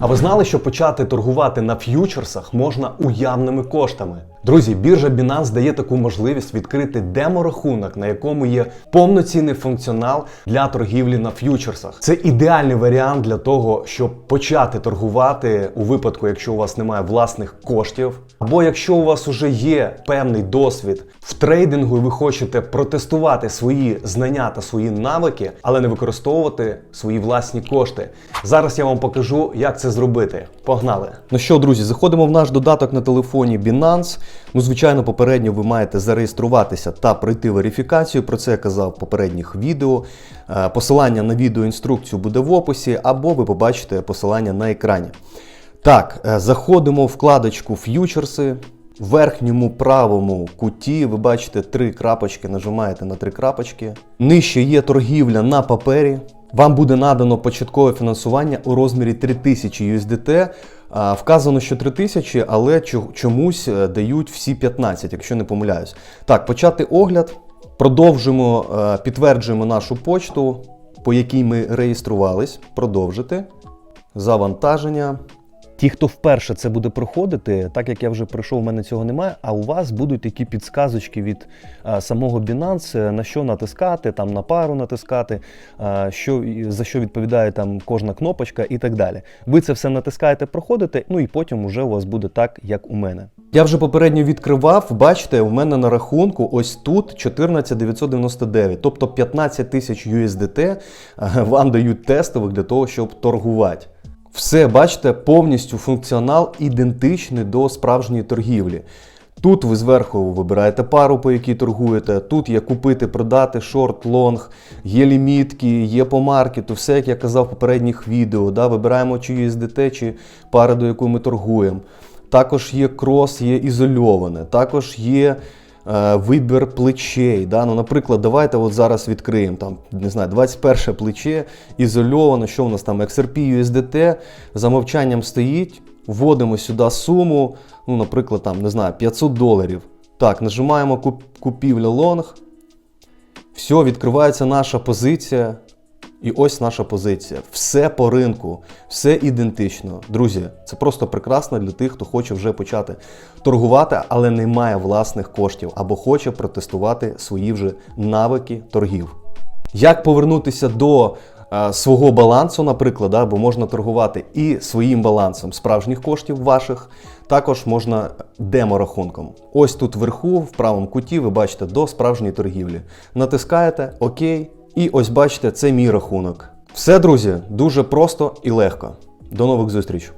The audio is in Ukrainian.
А ви знали, що почати торгувати на ф'ючерсах можна уявними коштами? Друзі, біржа Binance дає таку можливість відкрити деморахунок, на якому є повноцінний функціонал для торгівлі на ф'ючерсах. Це ідеальний варіант для того, щоб почати торгувати у випадку, якщо у вас немає власних коштів, або якщо у вас уже є певний досвід в трейдингу, і ви хочете протестувати свої знання та свої навики, але не використовувати свої власні кошти. Зараз я вам покажу, як це зробити. Погнали! Ну що, друзі, заходимо в наш додаток на телефоні Binance. Ну, звичайно, попередньо ви маєте зареєструватися та пройти верифікацію. Про це я казав в попередніх відео. Е, Посилання на відеоінструкцію буде в описі, або ви побачите посилання на екрані. Так, е, заходимо в вкладочку ф'ючерси. В верхньому правому куті ви бачите три крапочки, нажимаєте на три крапочки. Нижче є торгівля на папері. Вам буде надано початкове фінансування у розмірі 3000 USDT. Вказано, що 3000, але чомусь е, дають всі 15, якщо не помиляюсь. Так, почати огляд. Продовжимо, е, підтверджуємо нашу почту, по якій ми реєструвались. Продовжити. Завантаження. Ті, хто вперше це буде проходити, так як я вже пройшов, у мене цього немає. А у вас будуть такі підсказочки від самого Binance, е, на що натискати, там на пару натискати, що за що відповідає там кожна кнопочка і так далі. Ви це все натискаєте, проходите, ну і потім уже у вас буде так, як у мене. Я вже попередньо відкривав. Бачите, у мене на рахунку ось тут 14999, тобто 15 тисяч USDT е, вам дають тестових для того, щоб торгувати. Все, бачите, повністю функціонал ідентичний до справжньої торгівлі. Тут ви зверху вибираєте пару, по якій торгуєте. Тут є купити, продати, шорт, лонг, є лімітки, є по маркету, все, як я казав в попередніх відео. Да? Вибираємо чи USDT, чи пари, до якої ми торгуємо. Також є крос, є ізольоване, також є вибір плечей. Да? Ну, наприклад, давайте от зараз відкриємо там, не знаю, 21 плече, ізольовано, що у нас там XRP USDT, за мовчанням стоїть, вводимо сюди суму, ну, наприклад, там, не знаю, 500 доларів. Так, нажимаємо куп- купівля лонг. Все, відкривається наша позиція. І ось наша позиція. Все по ринку, все ідентично. Друзі, це просто прекрасно для тих, хто хоче вже почати торгувати, але не має власних коштів або хоче протестувати свої вже навики торгів. Як повернутися до е, свого балансу, наприклад, да, бо можна торгувати і своїм балансом справжніх коштів ваших, також можна деморахунком. Ось тут вверху, в правому куті, ви бачите до справжньої торгівлі. Натискаєте ОК, і ось бачите, це мій рахунок. Все, друзі, дуже просто і легко. До нових зустріч!